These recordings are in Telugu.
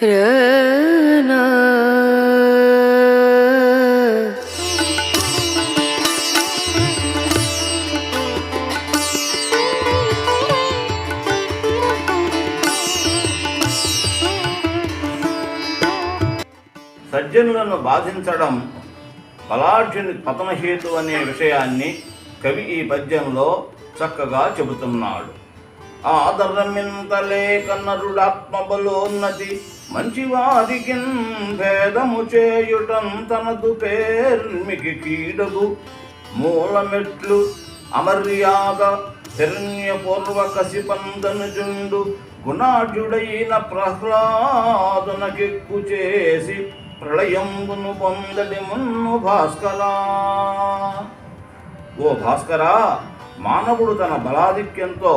సజ్జనులను బాధించడం బలాఢ్యుని పతనహేతు అనే విషయాన్ని కవి ఈ పద్యంలో చక్కగా చెబుతున్నాడు. ఆదరమింతలే కన్నరుడాత్మబలోన్నతి మంచివారికి భేదము చేయుటం తనదు పేర్మికి కీడదు. మూలమెట్లు అమర్యాద హిరణ్యపూర్వక సిపందనుజుండు గుణాఢ్యుడైన ప్రహ్లాదునకెక్కు చేసి ప్రళయంబును పొందడి మున్ను భాస్కరా. ఓ భాస్కరా మానవుడు తన బలాధిక్యంతో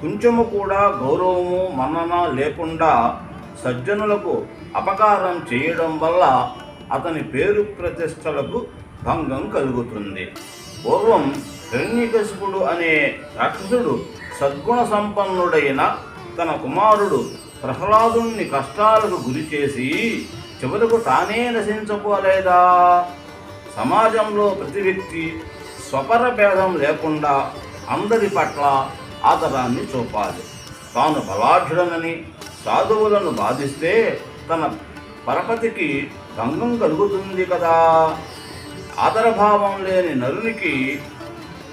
కొంచెము కూడా గౌరవము మన్నన లేకుండా సజ్జనులకు అపకారం చేయడం వల్ల అతని పేరు ప్రతిష్టలకు భంగం కలుగుతుంది. పూర్వం హిరణ్యకశిపుడు అనే రాక్షసుడు సద్గుణ సంపన్నుడైన తన కుమారుడు ప్రహ్లాదుని కష్టాలకు గురి చేసి చివరకు తానే నశించపోలేదా సమాజంలో ప్రతి వ్యక్తి స్వపర భేదం లేకుండా అందరి పట్ల ఆదరాన్ని చూపాలి. తాను బలాఢ్యుడనని సాధువులను బాధిస్తే తన పరపతికి భంగం కలుగుతుంది కదా. ఆదరభావం లేని నరునికి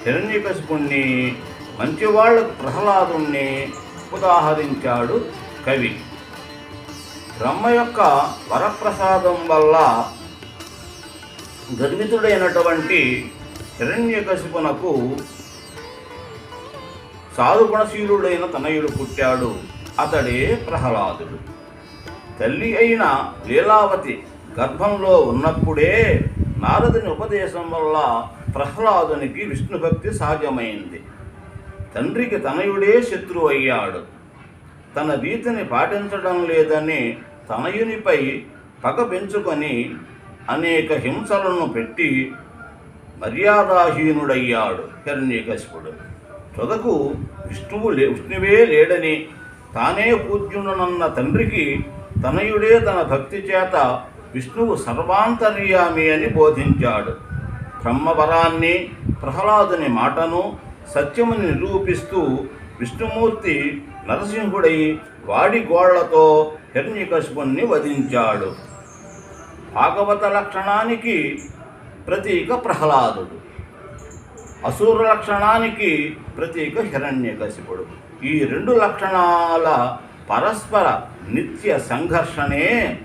హిరణ్యకశిపుణ్ణి మంచివాళ్ళకు ప్రహ్లాదుణ్ణి ఉదాహరించాడు కవి. బ్రహ్మ యొక్క వరప్రసాదం వల్ల గర్వితుడైనటువంటి హిరణ్యకశిపునకు సాధుగుణశీలుడైన తనయుడు పుట్టాడు. అతడే ప్రహ్లాదుడు. తల్లి అయిన లీలావతి గర్భంలో ఉన్నప్పుడే నారదుని ఉపదేశం వల్ల ప్రహ్లాదునికి విష్ణుభక్తి సహజమైంది తండ్రికి తనయుడే శత్రువు అయ్యాడు. తన రీతిని పాటించడం లేదని తనయునిపై పగ పెంచుకొని అనేక హింసలను పెట్టి మర్యాదాహీనుడయ్యాడు హిరణ్యకశిపుడు. తుదకు విష్ణువు లే విష్ణువే లేడని తానే పూజ్యుడనన్న తండ్రికి తనయుడే తన భక్తి చేత విష్ణువు సర్వాంతర్యామి అని బోధించాడు. బ్రహ్మవరాన్ని ప్రహ్లాదుని మాటను సత్యముని నిరూపిస్తూ విష్ణుమూర్తి నరసింహుడై వాడి గోళ్ళతో హిరణ్యకశిపుణ్ణి వధించాడు. భాగవత లక్షణానికి ప్రతీక ప్రహ్లాదుడు. అసూర లక్షణానికి ప్రతీక హిరణ్యకశిపుడు. ఈ రెండు లక్షణాల పరస్పర నిత్య సంఘర్షణే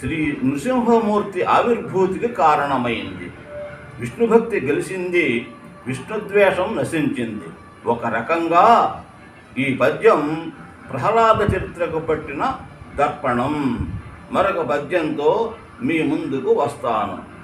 శ్రీ నృసింహమూర్తి ఆవిర్భూతికి కారణమైంది. విష్ణుభక్తి గెలిచింది విష్ణుద్వేషం నశించింది. ఒక రకంగా ఈ పద్యం ప్రహ్లాద చరిత్రకు పట్టిన దర్పణం. మరొక పద్యంతో మీ ముందుకు వస్తాను.